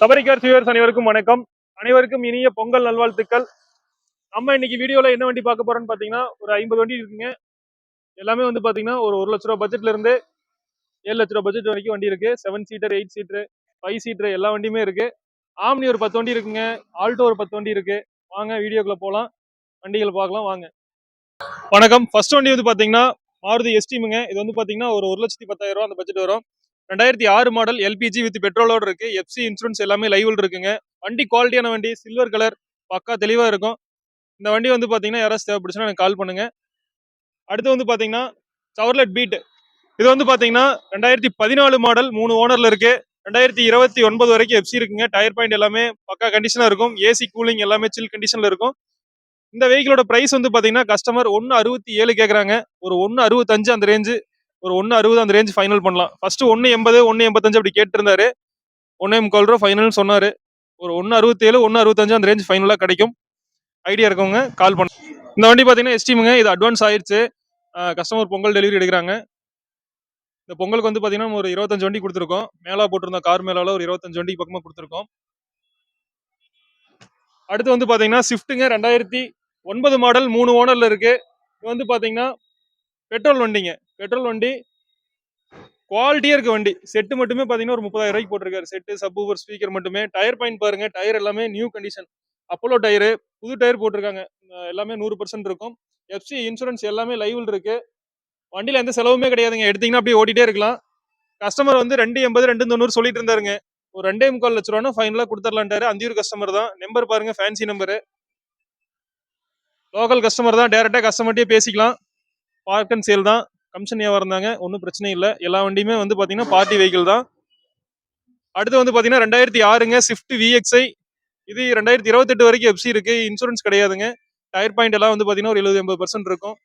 சபரிக்கார் சிவர்ஸ் அனைவருக்கும் வணக்கம். அனைவருக்கும் இனிய பொங்கல் நல்வாழ்த்துக்கள். நம்ம இன்னைக்கு வீடியோல என்ன வண்டி பார்க்க போறோம்னு பாத்தீங்கன்னா ஒரு ஐம்பது வண்டி இருக்குங்க. எல்லாமே வந்து பாத்தீங்கன்னா ஒரு ஒரு லட்ச ரூபா பட்ஜெட்ல இருந்து ஏழு லட்ச ரூபா பட்ஜெட் வரைக்கும் வண்டி இருக்கு. Seven seater eight seater five seater எல்லா வண்டியுமே இருக்கு. ஆம்னி ஒரு பத்து வண்டி இருக்குங்க. ஆல்டோ ஒரு பத்து வண்டி இருக்கு. வாங்க வீடியோக்குள்ள போகலாம் வண்டிகள் பார்க்கலாம் வாங்க. வணக்கம். ஃபர்ஸ்ட் வண்டி வந்து பாத்தீங்கன்னா மாருதி எஸ்டிமுங்க இது வந்து பாத்தீங்கன்னா ஒரு ஒரு லட்சத்தி பத்தாயிரம் ரூபா அந்த பட்ஜெட் வரும். ரெண்டாயிரத்தி ஆறு மாடல் எல்பிஜி வித் பெட்ரோலோட இருக்கு. எஃப்சி இன்சூரன்ஸ் எல்லாமே லைவில் இருக்குங்க. வண்டி குவாலிட்டியான வண்டி சில்வர் கலர் பக்கா தெளிவாக இருக்கும். இந்த வண்டி வந்து பார்த்தீங்கன்னா யாராவது தேவைப்படுச்சுன்னா எனக்கு கால் பண்ணுங்க. அடுத்து வந்து பாத்தீங்கன்னா சவர்லெட் பீட் இது வந்து பார்த்தீங்கன்னா ரெண்டாயிரத்தி பதினாலு மாடல் மூணு ஓனர்ல இருக்கு. ரெண்டாயிரத்தி இருபத்தி ஒன்பது வரைக்கும் எஃப்சி இருக்குங்க. டயர் பாயிண்ட் எல்லாமே பக்கா கண்டிஷனாக இருக்கும். ஏசி கூலிங் எல்லாமே சில் கண்டிஷனில் இருக்கும். இந்த வெஹிக்கிளோட ப்ரைஸ் வந்து பார்த்தீங்கன்னா கஸ்டமர் ஒன்னு அறுபத்தி ஏழு கேட்குறாங்க ஒரு ஒன்னு அறுபத்தஞ்சு அந்த ரேஞ்சு ஒரு ஒன்று அறுபது அந்த ரேஞ்ச் ஃபைனல் பண்ணலாம். ஃபர்ஸ்ட் ஒன்று எண்பது ஒன்று எண்பத்தஞ்சு அப்படி கேட்டிருந்தாரு. ஒன்றே முக்கால் ரூபா ஃபைனல்னு சொன்னார். ஒரு ஒன்று அறுபத்தேழு ஒன்று அறுபத்தஞ்சு அந்த ரேஞ்ச் ஃபைனலாக கிடைக்கும். ஐடியா இருக்கவங்க கால் பண்ண. இந்த வண்டி பார்த்தீங்கன்னா எஸ்டிமுங்க இது அட்வான்ஸ் ஆயிடுச்சு கஸ்டமர் பொங்கல் டெலிவரி எடுக்கிறாங்க. இந்த பொங்கலுக்கு வந்து பார்த்தீங்கன்னா ஒரு இருபத்தஞ்சு வண்டி கொடுத்துருக்கோம். மேலா போட்டிருந்த கார் மேலால ஒரு இருபத்தஞ்சு வண்டி பக்கமாக கொடுத்துருக்கோம். அடுத்து வந்து பார்த்தீங்கன்னா ஸ்விஃப்ட்டுங்க ரெண்டாயிரத்தி ஒன்பது மாடல் மூணு ஓனரில் இருக்குது இது வந்து பார்த்தீங்கன்னா பெட்ரோல் வண்டிங்க. பெட்ரோல் வண்டி குவாலிட்டியாக இருக்க வண்டி. செட்டு மட்டுமே பார்த்தீங்கன்னா ஒரு முப்பதாயிரம் ரூபாய்க்கு போட்டிருக்காரு. செட்டு சப்பூவர் ஸ்பீக்கர் மட்டுமே. டயர் பாயிண்ட் பாருங்க. டயர் எல்லாமே நியூ கண்டிஷன் அப்போலோ டயரு புது டயர் போட்டிருக்காங்க. எல்லாமே நூறு பர்சன்ட் இருக்கும். எஃப்சி இன்சூரன்ஸ் எல்லாமே லைவில் இருக்கு. வண்டியில் எந்த செலவுமே கிடையாதுங்க. எடுத்தீங்கன்னா அப்படியே ஓட்டிகிட்டே இருக்கலாம். கஸ்டமர் வந்து ரெண்டு எண்பது ரெண்டு தொண்ணூறு சொல்லிட்டு இருந்தாருங்க. ஒரு ரெண்டே முக்கால் லட்ச ரூபா ஃபைனலா கொடுத்துடலான்ட்டாரு. அந்தியூர் கஸ்டமர் தான். நம்பர் பாருங்க ஃபேன்சி நம்பரு லோக்கல் கஸ்டமர் தான். டேரெக்டாக கஸ்டமர்ட்டே பேசிக்கலாம். பார்க் அண்ட் சேல் தான். கமிஷன் இருந்தாங்க ஒன்றும் பிரச்சனை இல்லை. எல்லா வண்டியுமே வந்து பார்த்தீங்கன்னா பார்ட்டி வெஹிக்கிள் தான். அடுத்து வந்து பார்த்தீங்கன்னா ரெண்டாயிரத்தி ஆறுங்க ஸ்விஃப்ட் விஎக்ஸ்ஐ இது ரெண்டாயிரத்தி இருபத்தெட்டு வரைக்கும் எஃப்சி இருக்கு இன்சூரன்ஸ் கிடையாதுங்க. டயர் பாயிண்ட் எல்லாம் வந்து பார்த்தீங்கன்னா ஒரு எழுபது எண்பது பர்சன்ட் இருக்கும்.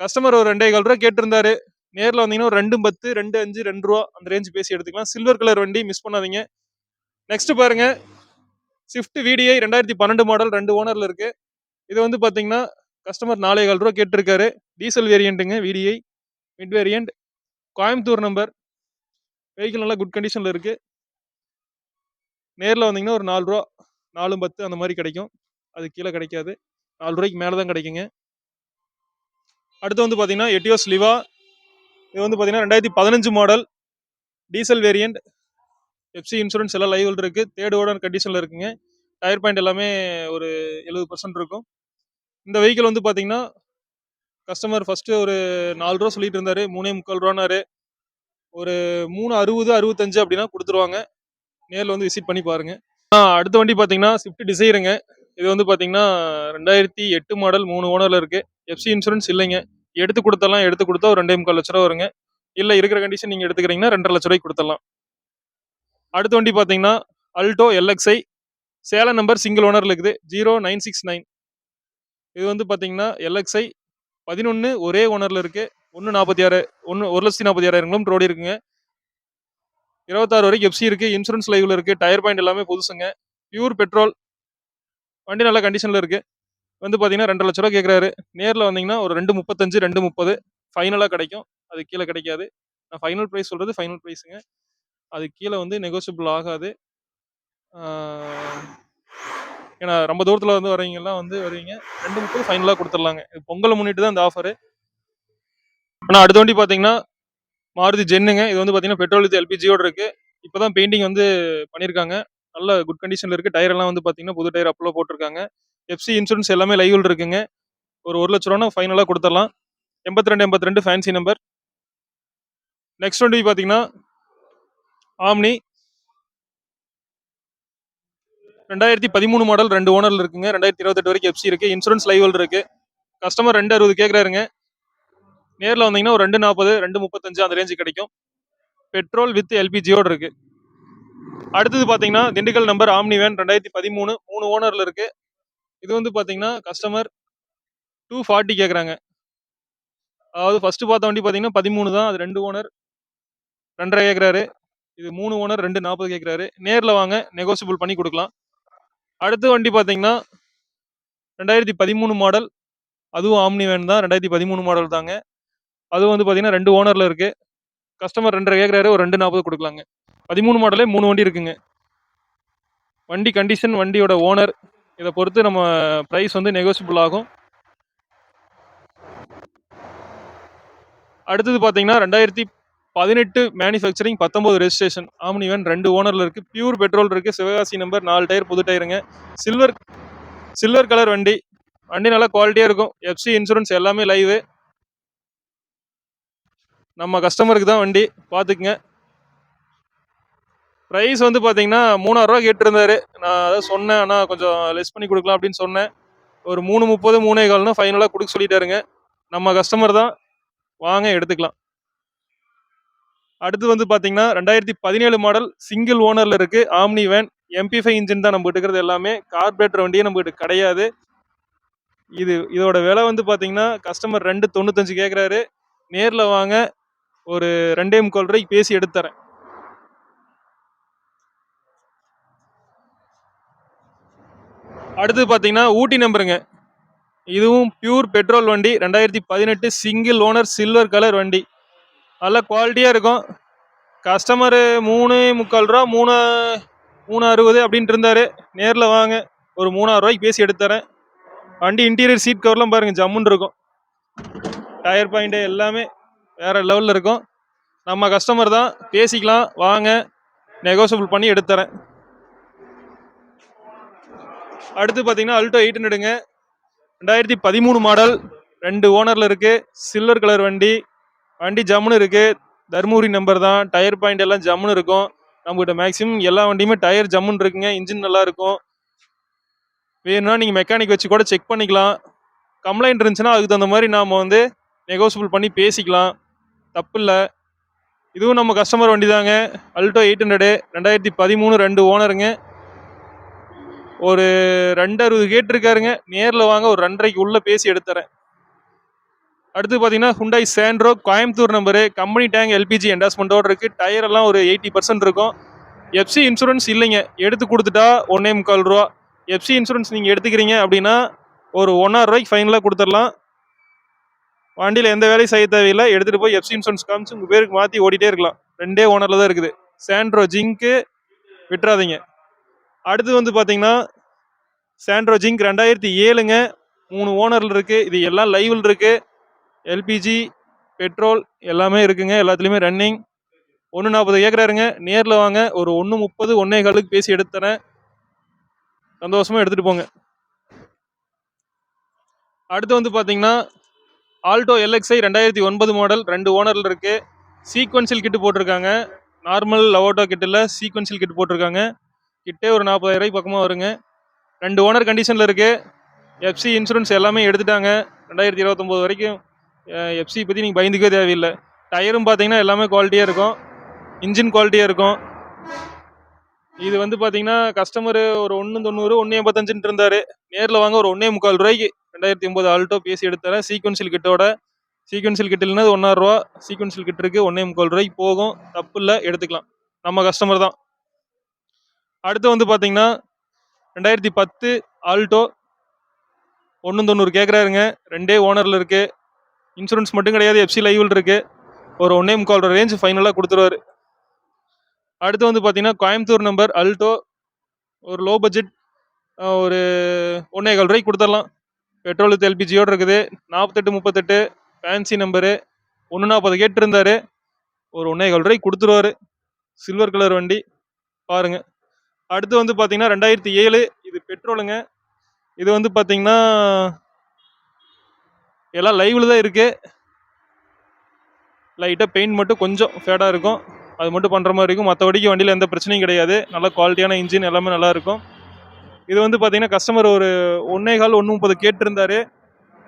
கஸ்டமர் ஒரு ரெண்டே கால் ரூபா கேட்டிருந்தாரு. நேரில் வந்தீங்கன்னா ஒரு ரெண்டு பத்து ரெண்டு அஞ்சு ரெண்டு ரூபா. அந்த ரேஞ்ச் பேசி எடுத்துக்கலாம். சில்வர் கலர் வண்டி மிஸ் பண்ணாதீங்க. நெக்ஸ்ட் பாருங்க. ஸ்விஃப்ட் விடிஐ ரெண்டாயிரத்தி பன்னெண்டு மாடல் ரெண்டு ஓனரில் இருக்கு. இது வந்து பார்த்தீங்கன்னா கஸ்டமர் நாலே கால் ரூபா கேட்டிருக்காரு. Diesel வேரியண்ட்டுங்க VDI mid variant Coimbatore number vehicle நல்லா குட் கண்டிஷனில் இருக்குது நேரில் வந்தீங்கன்னா ஒரு நாலு ரூபா நாலு பத்து அந்த மாதிரி கிடைக்கும். அது கீழே கிடைக்காது. நாலு ரூபாய்க்கு மேலே தான் கிடைக்குங்க. அடுத்து வந்து பார்த்தீங்கன்னா எட்டியோஸ் லிவா இது வந்து பார்த்தீங்கன்னா ரெண்டாயிரத்தி பதினஞ்சு model diesel variant FC insurance எல்லாம் லைவில் இருக்குது தேர்ட் ஓடர் கண்டிஷனில் இருக்குங்க. டயர் பாயிண்ட் எல்லாமே ஒரு எழுபது பர்சன்ட் இருக்கும். இந்த வெஹிக்கிள் வந்து பார்த்தீங்கன்னா கஸ்டமர் ஃபஸ்ட்டு ஒரு நாலு ரூபா சொல்லிட்டு இருந்தாரு. மூணே முக்கால் ரூபானாரு ஒரு மூணு அறுபது அறுபத்தஞ்சு அப்படின்னா கொடுத்துருவாங்க. நேரில் வந்து விசிட் பண்ணி பாருங்க. அடுத்த வண்டி பார்த்தீங்கன்னா ஸ்விஃப்ட் டிசைருங்க இது வந்து பார்த்தீங்கன்னா ரெண்டாயிரத்தி எட்டு மாடல் மூணு ஓனரில் இருக்குது எஃப்சி இன்சூரன்ஸ் இல்லைங்க. எடுத்து கொடுத்தலாம் எடுத்து கொடுத்தா ஒரு ரெண்டே முக்கால் லட்ச ரூபா வருங்க. இல்லை இருக்கிற கண்டிஷன் நீங்கள் எடுத்துக்கிறீங்கன்னா ரெண்டரை லட்ச ரூபாய்க்கு கொடுத்துடலாம் அடுத்த வண்டி பார்த்தீங்கன்னா Alto LXI Salem number single ஓனரில் இருக்குது. ஜீரோ நைன் சிக்ஸ் நைன் இது வந்து பார்த்தீங்கன்னா எல்எக்ஸ்ஐ பதினொன்று ஒரே ஓனரில் இருக்குது ஒன்று நாற்பத்தி ஆறு ஒன்று ஒரு லட்சத்தி நாற்பத்தி ஆறாயிரம் கிலோமீட்டர் ஓடி இருக்குங்க. இருபத்தாறு வரைக்கும் எஃப்சி இருக்குது இன்சூரன்ஸ் லைவில் இருக்குது டயர் பாயிண்ட் எல்லாமே புதுசுங்க. பியூர் பெட்ரோல் வண்டி நல்ல கண்டிஷனில் இருக்குது வந்து பார்த்தீங்கன்னா ரெண்டு லட்ச ரூபா கேட்குறாரு நேரில் வந்தீங்கன்னா ஒரு ரெண்டு முப்பத்தஞ்சு ரெண்டு முப்பது. ஃபைனலாக கிடைக்கும். அது கீழே கிடைக்காது. நான் ஃபைனல் ப்ரைஸ் சொல்கிறது ஃபைனல் ப்ரைஸுங்க அது கீழே வந்து நெகோசியபிள் ஆகாது. ஏன்னா ரொம்ப தூரத்தில் வந்து வரீங்கலாம் வந்து வருவீங்க. ரெண்டு முப்பது ஃபைனலாக கொடுத்துடலாங்க பொங்கலை முன்னிட்டு தான் இந்த ஆஃபர் ஆனால் அடுத்த வண்டி பார்த்தீங்கன்னா மாருதி ஜென்னுங்க. இது வந்து பார்த்தீங்கன்னா பெட்ரோல் இது எல்பிஜியோட இருக்கு. இப்போதான் பெயிண்டிங் வந்து பண்ணியிருக்காங்க நல்ல குட் கண்டிஷன்ல இருக்கு. டயர் எல்லாம் வந்து பார்த்தீங்கன்னா புது டயர் அப்போலாம் போட்டிருக்காங்க. எஃப்சி இன்சூரன்ஸ் எல்லாமே லைவில் இருக்குங்க. ஒரு ஒரு லட்ச ரூபா ஃபைனலாக கொடுத்துடலாம் எண்பத்தி ரெண்டு எண்பத்தி ரெண்டு ஃபேன்சி நம்பர் நெக்ஸ்ட் வண்டி பார்த்தீங்கன்னா ஆம்னி. ரெண்டாயிரத்தி பதிமூணு மாடல் ரெண்டு ஓனர்ல இருக்குங்க. ரெண்டாயிரத்தி இருபத்தெட்டு வரைக்கும் எஃப்சி இருக்கு. இன்சூரன்ஸ் லைவல் இருக்கு. கஸ்டமர் ரெண்டு அறுபது கேட்குறாருங்க நேரில் வந்தீங்கன்னா ஒரு ரெண்டு நாற்பது ரெண்டு முப்பத்தஞ்சு அந்த ரேஞ்சு கிடைக்கும். பெட்ரோல் வித் எல்பிஜியோட இருக்கு. அடுத்தது பார்த்தீங்கன்னா திண்டுக்கல் நம்பர் ஆம்னி வேன் ரெண்டாயிரத்தி பதிமூணு மூணு ஓனர்ல இருக்கு. இது வந்து பார்த்தீங்கன்னா கஸ்டமர் டூ ஃபார்ட்டி கேட்குறாங்க அதாவது ஃபர்ஸ்ட் பார்த்த வண்டி பார்த்தீங்கன்னா பதிமூணு தான். அது ரெண்டு ஓனர் ரெண்டரை கேட்குறாரு இது மூணு ஓனர் ரெண்டு நாற்பது கேட்குறாரு நேரில் வாங்க நெகோசியபிள் பண்ணி கொடுக்கலாம். அடுத்த வண்டி பார்த்தீங்கன்னா ரெண்டாயிரத்தி பதிமூணு மாடல் அதுவும் ஆம்னி வேன் தான் ரெண்டாயிரத்தி பதிமூணு மாடல் தாங்க. அதுவும் வந்து பார்த்தீங்கன்னா ரெண்டு ஓனரில் இருக்குது கஸ்டமர் ரெண்டரை கேட்குறாரு ஒரு ரெண்டு நாற்பது கொடுக்கலாங்க. பதிமூணு மாடலே மூணு வண்டி இருக்குங்க. வண்டி கண்டிஷன் வண்டியோட ஓனர் இதை பொறுத்து நம்ம ப்ரைஸ் வந்து நெகோசியபிள் ஆகும். அடுத்தது பார்த்தீங்கன்னா ரெண்டாயிரத்தி பதினெட்டு மேனுஃபேக்சரிங் பத்தொம்போது ரெஜிஸ்ட்ரேஷன் ஆம்னிவன் ரெண்டு ஓனரில் இருக்குது பியூர் பெட்ரோல் இருக்குது சிவகாசி நம்பர் நாலு டயர் புது டயருங்க சில்வர் சில்வர் கலர் வண்டி. வண்டி நல்லா குவாலிட்டியாக இருக்கும். எஃப்சி இன்சூரன்ஸ் எல்லாமே லைவு நம்ம கஸ்டமருக்கு தான் வண்டி. பார்த்துக்குங்க. ப்ரைஸ் வந்து பார்த்தீங்கன்னா மூணாயிரரூவா கேட்டிருந்தாரு. நான் அதான் சொன்னேன். ஆனால் கொஞ்சம் லெஸ் பண்ணி கொடுக்கலாம் அப்படின்னு சொன்னேன். ஒரு மூணு முப்பது மூணே கால்னு ஃபைனலாக கொடுக்க சொல்லிட்டாருங்க. நம்ம கஸ்டமர் தான். வாங்க எடுத்துக்கலாம். அடுத்து வந்து பார்த்தீங்கன்னா ரெண்டாயிரத்தி பதினேழு மாடல் சிங்கிள் ஓனரில் இருக்குது Omni van MP five engine தான் நம்ம இருக்கிறது எல்லாமே. கார்பரேட்டர் வண்டியே நம்மகிட்ட கிடையாது. இது இதோட விலை வந்து பார்த்தீங்கன்னா கஸ்டமர் ரெண்டு தொண்ணூத்தஞ்சு கேட்குறாரு நேரில் வாங்க ஒரு ரெண்டே முக்கால் ரூபாய்க்கு பேசி எடுத்து தரேன். அடுத்து பார்த்தீங்கன்னா ஊட்டி நம்பருங்க. இதுவும் பியூர் பெட்ரோல் வண்டி ரெண்டாயிரத்தி பதினெட்டு சிங்கிள் ஓனர் சில்வர் கலர் வண்டி. நல்ல குவாலிட்டியாக இருக்கும். கஸ்டமரு மூணு முக்கால் ரூபா மூணு மூணு அறுபது அப்படின்ட்டு இருந்தாரு. நேரில் வாங்க. ஒரு மூணாயிரம் ரூபாய்க்கு பேசி எடுத்து தரேன். வண்டி இன்டீரியர் சீட் கவர்லாம் பாருங்கள் ஜம்முன்னு இருக்கும். டயர் பாயிண்ட்டு எல்லாமே வேறு லெவலில் இருக்கும். நம்ம கஸ்டமர் தான். பேசிக்கலாம் வாங்க. நெகோசியபிள் பண்ணி எடுத்து தரேன். அடுத்து பார்த்தீங்கன்னா அல்டோ எயிட் ஹண்ட்ரடுங்க ரெண்டாயிரத்தி பதிமூணு மாடல் ரெண்டு ஓனரில் இருக்குது சில்வர் கலர் வண்டி. வண்டி ஜம்முன்னு இருக்குது தருமபுரி நம்பர் தான். டயர் பாயிண்ட் எல்லாம் ஜம்முன்னு இருக்கும். நம்மகிட்ட மேக்ஸிமம் எல்லா வண்டியுமே டயர் ஜம்முன்னு இருக்குங்க. இன்ஜின் நல்லா இருக்கும். வேணும்னா நீங்கள் மெக்கானிக் வச்சு கூட செக் பண்ணிக்கலாம். கம்ப்ளைண்ட் இருந்துச்சுன்னா அதுக்கு தகுந்த மாதிரி நாம் வந்து நெகோசியபிள் பண்ணி பேசிக்கலாம். தப்பு இல்லை. இதுவும் நம்ம கஸ்டமர் வண்டி தாங்க அல்டோ எயிட் ஹண்ட்ரடு ரெண்டாயிரத்தி பதிமூணு ரெண்டு ஓனருங்க ஒரு ரெண்டு அறுபது கேட்டிருக்காருங்க. நேரில் வாங்க ஒரு ரெண்டரைக்கு உள்ளே பேசி எடுத்துறேன். அடுத்து பார்த்தீங்கன்னா Hyundai Santro Coimbatore number company tank LPG என்டாஸ்மெண்ட்டோடு இருக்குது டயர் எல்லாம் ஒரு எயிட்டி பர்சன்ட் இருக்கும். எஃப்சி இன்சூரன்ஸ் இல்லைங்க. எடுத்து கொடுத்துட்டா ஒன்னே முக்கால் ரூபா. எஃப்சி இன்சூரன்ஸ் நீங்கள் எடுத்துக்கிறீங்க அப்படின்னா ஒரு ஒன்றரை ரூபாய்க்கு ஃபைனலாக கொடுத்துடலாம். வண்டியில் எந்த வேலையும் செய்ய தேவையில்லை. எடுத்துகிட்டு போய் எஃப்சி இன்சூரன்ஸ் காமிச்சு உங்கள் பேருக்கு மாற்றி ஓடிட்டே இருக்கலாம். ரெண்டே ஓனரில் தான் இருக்குது. சாண்ட்ரோ ஜிங்க்கு விட்டுறாதீங்க. அடுத்து வந்து பார்த்தீங்கன்னா சாண்ட்ரோ ஜிங்க் ரெண்டாயிரத்தி ஏழுங்க. மூணு ஓனரில் இருக்குது இது எல்லாம் லைவில் இருக்குது எல்பிஜி பெட்ரோல் எல்லாமே இருக்குங்க. எல்லாத்துலேயுமே ரன்னிங் ஒன்று நாற்பது கேட்குறாருங்க நேரில் வாங்க. ஒரு ஒன்று முப்பது ஒன்றே காலுக்கு பேசி எடுத்து தரேன் சந்தோஷமாக எடுத்துகிட்டு போங்க. அடுத்து வந்து பார்த்தீங்கன்னா ஆல்டோ எல்எக்ஸ்ஐ ரெண்டாயிரத்தி ஒன்பது மாடல் ரெண்டு ஓனரில் இருக்குது சீக்வன்சியல் கிட்டு போட்டிருக்காங்க. நார்மல் லவோட்டோ கிட்டில் சீக்வன்சியல் கிட் போட்டிருக்காங்க. கிட்டே ஒரு நாற்பதாயிரம் பக்கமாக வருங்க. ரெண்டு ஓனர் கண்டிஷனில் இருக்குது எஃப்சி இன்சூரன்ஸ் எல்லாமே எடுத்துட்டாங்க. ரெண்டாயிரத்தி இருபத்தொம்போது வரைக்கும் எஃப்சி பற்றி நீங்கள் பயந்துக்கவே தேவையில்லை. டயரும் பார்த்தீங்கன்னா எல்லாமே குவாலிட்டியாக இருக்கும். இன்ஜின் குவாலிட்டியாக இருக்கும். இது வந்து பார்த்தீங்கன்னா கஸ்டமர் ஒரு ஒன்று தொண்ணூறு ஒன்று எண்பத்தஞ்சுன்ட்டு இருந்தார். நேரில் வாங்க ஒரு ஒன்றே முக்கால் ரூபாய்க்கு ரெண்டாயிரத்தி ஒம்பது ஆல்டோ பேசி எடுத்துறேன் சீக்வன்சியல் கிட்டோட சீக்வன்சியல் கிட்ட இல்லைன்னா ஒன்றாயிரரூவா சீக்வன்சியல் கிட் இருக்குது ஒன்றே முக்கால் ரூபாய்க்கு போகும். தப்பு இல்லை எடுத்துக்கலாம். நம்ம கஸ்டமர் தான். அடுத்து வந்து பார்த்தீங்கன்னா ரெண்டாயிரத்தி பத்து ஆல்டோ ஒன்று தொண்ணூறு கேட்குறாருங்க ரெண்டே ஓனரில் இருக்குது இன்சூரன்ஸ் மட்டும் கிடையாது எஃப்சி லைவில் இருக்குது ஒரு ஒன்றே முக்கால் ரேஞ்ச் ஃபைனலாக கொடுத்துருவாரு. அடுத்து வந்து பார்த்தீங்கன்னா கோயம்புத்தூர் நம்பர் அல்டோ ஒரு லோ பட்ஜெட் ஒரு ஒன்றே கால் ரூபாய்க்கு கொடுத்துடலாம். பெட்ரோல் வித் எல்பிஜியோடு இருக்குது. நாற்பத்தெட்டு முப்பத்தெட்டு ஃபேன்சி நம்பரு ஒன்று நாற்பது கேட்டிருந்தார். ஒரு ஒன்றே கால் ரூபாய்க்கு கொடுத்துருவாரு. சில்வர் கலர் வண்டி பாருங்கள் அடுத்து வந்து பார்த்தீங்கன்னா ரெண்டாயிரத்தி ஏழு இது பெட்ரோலுங்க இது வந்து பார்த்தீங்கன்னா எல்லாம் லைவில் தான் இருக்குது லைட்டாக பெயிண்ட் மட்டும் கொஞ்சம் ஃபேடாக இருக்கும். அது மட்டும் பண்ணுற மாதிரி இருக்கும். மற்றபடிக்கு வண்டியில் எந்த பிரச்சனையும் கிடையாது. நல்ல குவாலிட்டியான இன்ஜின் எல்லாமே நல்லாயிருக்கும் இது வந்து பார்த்தீங்கன்னா கஸ்டமர் ஒரு ஒன்றே கால் ஒன்று முப்பது கேட்டிருந்தாரு.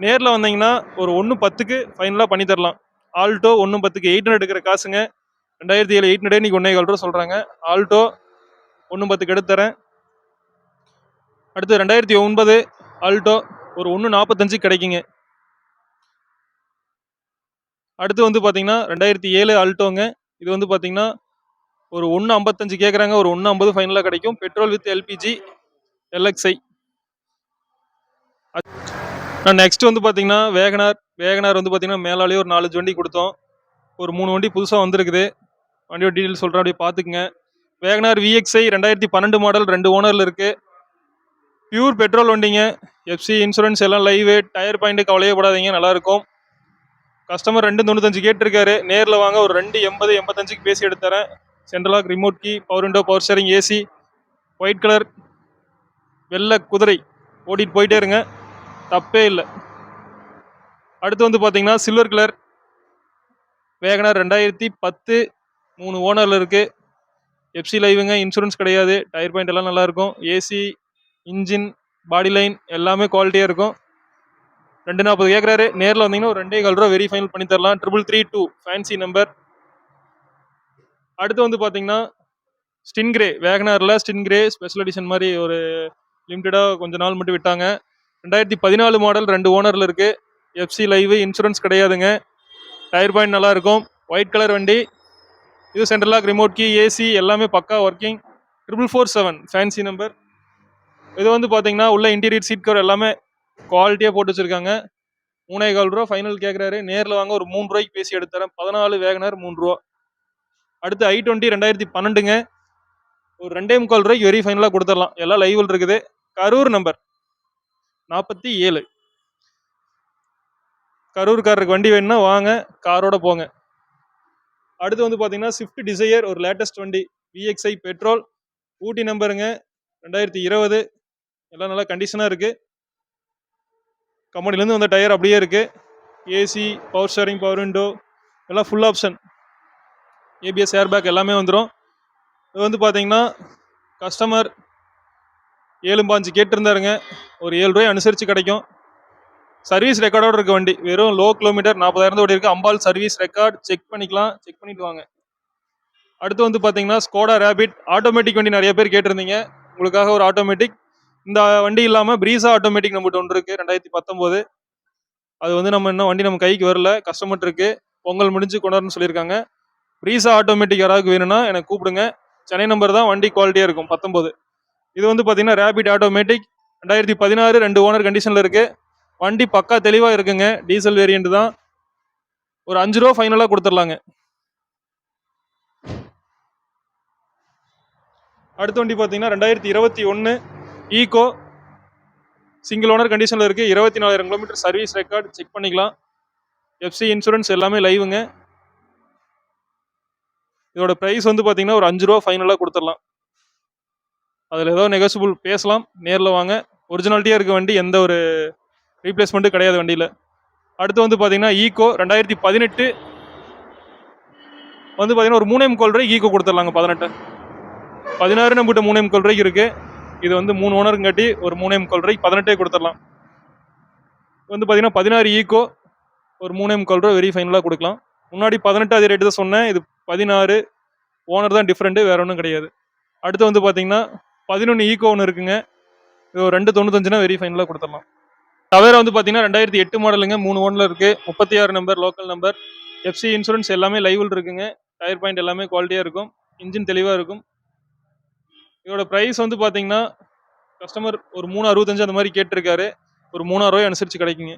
நேரில் வந்தீங்கன்னா ஒரு ஒன்று பத்துக்கு ஃபைனலாக பண்ணி தரலாம். ஆல்டோ ஒன்று பத்துக்கு எயிட் ஹண்ட்ரட் எடுக்கிற காசுங்க. ரெண்டாயிரத்தி ஏழு எயிட் ஹண்ட்ரட் இன்றைக்கி ஒன்றே கால் ரூபா சொல்கிறாங்க ஆல்டோ ஒன்று பத்துக்கு எடுத்து தரேன். அடுத்து ரெண்டாயிரத்தி ஒன்பது ஆல்டோ ஒரு ஒன்று நாற்பத்தஞ்சு கிடைக்குங்க. அடுத்து வந்து பார்த்தீங்கன்னா ரெண்டாயிரத்தி ஏழு ஆல்டோங்க இது வந்து பார்த்தீங்கன்னா ஒரு ஒன்று ஐம்பத்தஞ்சு கேட்குறாங்க ஒரு ஒன்று ஐம்பது ஃபைனலாக கிடைக்கும். பெட்ரோல் வித் எல்பிஜி எல்எக்ஸ்ஐ நான் நெக்ஸ்ட் வந்து பார்த்தீங்கன்னா வேகனார். வேகனார் வந்து பார்த்தீங்கன்னா மேலாலேயே ஒரு நாலஞ்சு வண்டி கொடுத்தோம். ஒரு மூணு வண்டி புதுசாக வந்திருக்குது. வண்டியோட டீட்டெயில் சொல்கிறேன் அப்படியே பார்த்துக்குங்க வேகனார் விஎக்ஸ்ஐ ரெண்டாயிரத்தி பன்னெண்டு மாடல் ரெண்டு ஓனரில் இருக்குது பியூர் பெட்ரோல் வண்டிங்க. எஃப்சி இன்சூரன்ஸ் எல்லாம் லைவு டயர் பாயிண்ட்டு கவலையப்படாதீங்க நல்லா நல்லாயிருக்கும் கஸ்டமர் ரெண்டு தொண்ணூத்தஞ்சு கேட்டிருக்காரு நேரில் வாங்க ஒரு ரெண்டு எண்பது எண்பத்தஞ்சுக்கு பேசி எடுத்துறேன். Central lock remote key power window power steering AC white colour வெள்ளை குதிரை. ஓடிட்டு போயிட்டே இருங்க. தப்பே இல்லை. அடுத்து வந்து பார்த்தீங்கன்னா சில்வர் கலர் வேகனார் ரெண்டாயிரத்தி பத்து மூணு ஓனரில் இருக்குது எஃப்சி லைவுங்க இன்சூரன்ஸ் கிடையாது. டயர் பாயிண்ட் எல்லாம் நல்லாயிருக்கும் ஏசி இன்ஜின் பாடி லைன் எல்லாமே குவாலிட்டியாக இருக்கும். ரெண்டு நாற்பது கேட்குறாரு நேரில் வந்தீங்கன்னா ஒரு ரெண்டே கால் ரூபா வெரி ஃபைனல் பண்ணி தரலாம். Triple three two fancy number. அடுத்து வந்து பார்த்தீங்கன்னா ஸ்டின்கிரே வேகனாரில் ஸ்டின்கிரே ஸ்பெஷல் எடிஷன் மாதிரி ஒரு லிமிட்டடாக கொஞ்ச நாள் மட்டும் விட்டாங்க. ரெண்டாயிரத்தி பதினாலு மாடல் ரெண்டு ஓனரில் இருக்குது எஃப்சி லைவ் இன்சூரன்ஸ் கிடையாதுங்க. டயர் பாயிண்ட் நல்லாயிருக்கும் ஒயிட் கலர் வண்டி. இது central lock remote key AC எல்லாமே பக்கா working triple four seven fancy number இது வந்து பார்த்தீங்கன்னா உள்ள இன்டீரியர் சீட் கவர் எல்லாமே குவாலிட்டியாக போட்டு வச்சிருக்காங்க. மூணே கால் ரூபா ஃபைனல் கேட்குறாரு நேரில் வாங்க ஒரு மூணு ரூபாய்க்கு பேசி எடுத்துறேன். பதினாலு வேகனர் மூணு ரூபா. அடுத்து ஐ டுவெண்ட்டி ரெண்டாயிரத்தி பன்னெண்டுங்க. ஒரு ரெண்டே முக்கால் ரூபாய்க்கு வெரி ஃபைனலாக கொடுத்துடலாம். எல்லாம் லைவில் இருக்குது. கரூர் நம்பர் நாற்பத்தி ஏழு. கரூர்காரருக்கு வண்டி வேணும்னா வாங்க காரோட போங்க. அடுத்து வந்து பார்த்தீங்கன்னா ஸ்விஃப்ட் டிசையர் ஒரு லேட்டஸ்ட் வண்டி. விஎக்ஸ்ஐ பெட்ரோல் ஊட்டி நம்பருங்க ரெண்டாயிரத்தி இருபது. எல்லாம் நல்லா கண்டிஷனாக இருக்குது கம்பெனிலேருந்து வந்த டயர் அப்படியே இருக்குது AC power steering power window எல்லாம் ஃபுல் ஆப்ஷன் ஏபிஎஸ் ஏர்பேக் எல்லாமே வந்துடும் இது வந்து பார்த்தீங்கன்னா கஸ்டமர் ஏழு பாஞ்சு கேட்டிருந்தாருங்க. ஒரு ஏழு ரூபாய் அனுசரித்து கிடைக்கும். சர்வீஸ் ரெக்கார்டோட இருக்க வண்டி. வெறும் லோ கிலோமீட்டர் நாற்பதாயிரம் ஓடி இருக்குது அம்பால் சர்வீஸ் ரெக்கார்ட் செக் பண்ணிக்கலாம். செக் பண்ணிட்டு வாங்க. அடுத்து வந்து பார்த்தீங்கன்னா ஸ்கோடா ரேபிட் ஆட்டோமேட்டிக் வண்டி நிறைய பேர் கேட்டிருந்தீங்க. உங்களுக்காக ஒரு ஆட்டோமேட்டிக் இந்த வண்டி இல்லாமல் பிரீசா ஆட்டோமேட்டிக் நம்மகிட்ட ஒன்று இருக்குது ரெண்டாயிரத்தி பத்தொம்போது. அது வந்து நம்ம இன்னும் வண்டி நம்ம கைக்கு வரல கஸ்டமர் இருக்கு. பொங்கல் முடிஞ்சு கொண்டாடுன்னு சொல்லியிருக்காங்க. பிரீசா ஆட்டோமேட்டிக் யாராவது வேணும்னா எனக்கு கூப்பிடுங்க. சென்னை நம்பர் தான் வண்டி குவாலிட்டியாக இருக்கும் பத்தொம்போது. இது வந்து பார்த்தீங்கன்னா ரேபிட் ஆட்டோமேட்டிக் ரெண்டாயிரத்தி பதினாறு ரெண்டு ஓனர் கண்டிஷனில் இருக்குது வண்டி பக்கா தெளிவாக இருக்குங்க டீசல் வேரியண்ட் தான். ஒரு அஞ்சு ரூபா ஃபைனலாக கொடுத்துடலாங்க அடுத்த வண்டி பார்த்தீங்கன்னா ரெண்டாயிரத்தி இருபத்தி ஒன்று ஈகோ சிங்கிள் ஓனர் கண்டிஷனில் இருக்குது இருபத்தி நாலாயிரம் கிலோமீட்டர் சர்வீஸ் ரெக்கார்ட் செக் பண்ணிக்கலாம். எஃப்சி இன்சூரன்ஸ் எல்லாமே லைவுங்க இதோட ப்ரைஸ் வந்து பார்த்தீங்கன்னா ஒரு அஞ்சு ரூபா ஃபைனலாக கொடுத்துடலாம். அதில் ஏதோ நெகசிபிள் பேசலாம். நேரில் வாங்க. ஒரிஜினாலிட்டியாக இருக்க வண்டி எந்த ஒரு ரீப்ளேஸ்மெண்ட்டும் கிடையாது வண்டியில். அடுத்து வந்து பார்த்தீங்கன்னா ஈகோ ரெண்டாயிரத்தி பதினெட்டு. வந்து பார்த்தீங்கன்னா ஒரு மூணே முக்கால் ரூபாய்க்கு ஈகோ கொடுத்துடலாங்க பதினெட்டு. பதினாறு நம்மகிட்ட மூணே முக்கால் ரூபாய்க்கு இருக்குது இது வந்து மூணு ஓனரும் கட்டி ஒரு மூணே முக்கால் ரூபாய்க்கு பதினெட்டே கொடுத்துடலாம். வந்து பார்த்தீங்கன்னா பதினாறு ஈகோ ஒரு மூணே முக்கால் ரூபா வெரி ஃபைனலாக கொடுக்கலாம். முன்னாடி பதினெட்டு அதே ரேட்டு தான் சொன்னேன். இது பதினாறு ஓனர் தான் டிஃப்ரெண்ட்டு வேற ஒன்றும் கிடையாது. அடுத்து வந்து பார்த்தீங்கன்னா பதினொன்று ஈகோ ஒன்று இருக்குங்க. இது ஒரு ரெண்டு தொண்ணூத்தஞ்சுனா வெரி ஃபைனலாக கொடுத்துடலாம். டவேரா வந்து பார்த்தீங்கன்னா ரெண்டாயிரத்தி எட்டு மாடலுங்க மூணு ஓனில் இருக்குது முப்பத்தி ஆறு number local number FC insurance எல்லாமே லைவில் இருக்குங்க. டயர் பாயிண்ட் எல்லாமே குவாலிட்டியாக இருக்கும். இன்ஜின் தெளிவாக இருக்கும். இதோட ப்ரைஸ் வந்து பார்த்தீங்கன்னா கஸ்டமர் ஒரு மூணு அறுபத்தஞ்சு அந்த மாதிரி கேட்டிருக்காரு. ஒரு மூணாயிரூவாய் அனுசரித்து கிடைக்குங்க.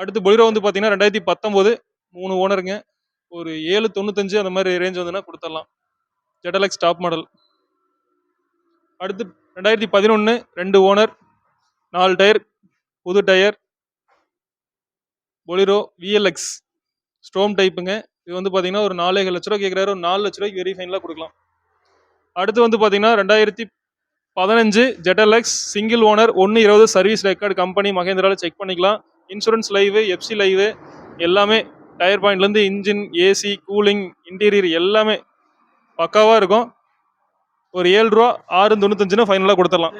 அடுத்து பொலிரோ வந்து பார்த்தீங்கன்னா ரெண்டாயிரத்தி பத்தொம்போது மூணு ஓனருங்க ஒரு ஏழு தொண்ணூத்தஞ்சு அந்த மாதிரி ரேஞ்ச் வந்துன்னா கொடுத்துடலாம். ஜெடலக்ஸ் டாப் மாடல் அடுத்து ரெண்டாயிரத்தி பதினொன்று ரெண்டு ஓனர் நாலு டயர் புது டயர் பொலிரோ விஎல்எக்ஸ் ஸ்டோம் டைப்புங்க இது வந்து பார்த்தீங்கன்னா ஒரு நாலே லட்ச ரூபா கேட்குறாரு ஒரு நாலு லட்ச ரூபாய்க்கு வெரி ஃபைனலாக கொடுக்கலாம். அடுத்து வந்து பார்த்தீங்கன்னா ரெண்டாயிரத்தி பதினஞ்சு ஜெட்டலெக்ஸ் சிங்கிள் ஓனர் ஒன்று இருபது சர்வீஸ் ரெக்கார்டு கம்பெனி மகேந்திராவில் செக் பண்ணிக்கலாம். இன்சூரன்ஸ் லைவு எஃப்சி லைவு எல்லாமே டயர் பாயிண்ட்லேருந்து இன்ஜின் ஏசி கூலிங் இன்டீரியர் எல்லாமே பக்காவாக இருக்கும். ஒரு ஏழு ரூபா ஆறு தொண்ணூத்தஞ்சுன்னு ஃபைனலாக கொடுத்துடலாம்.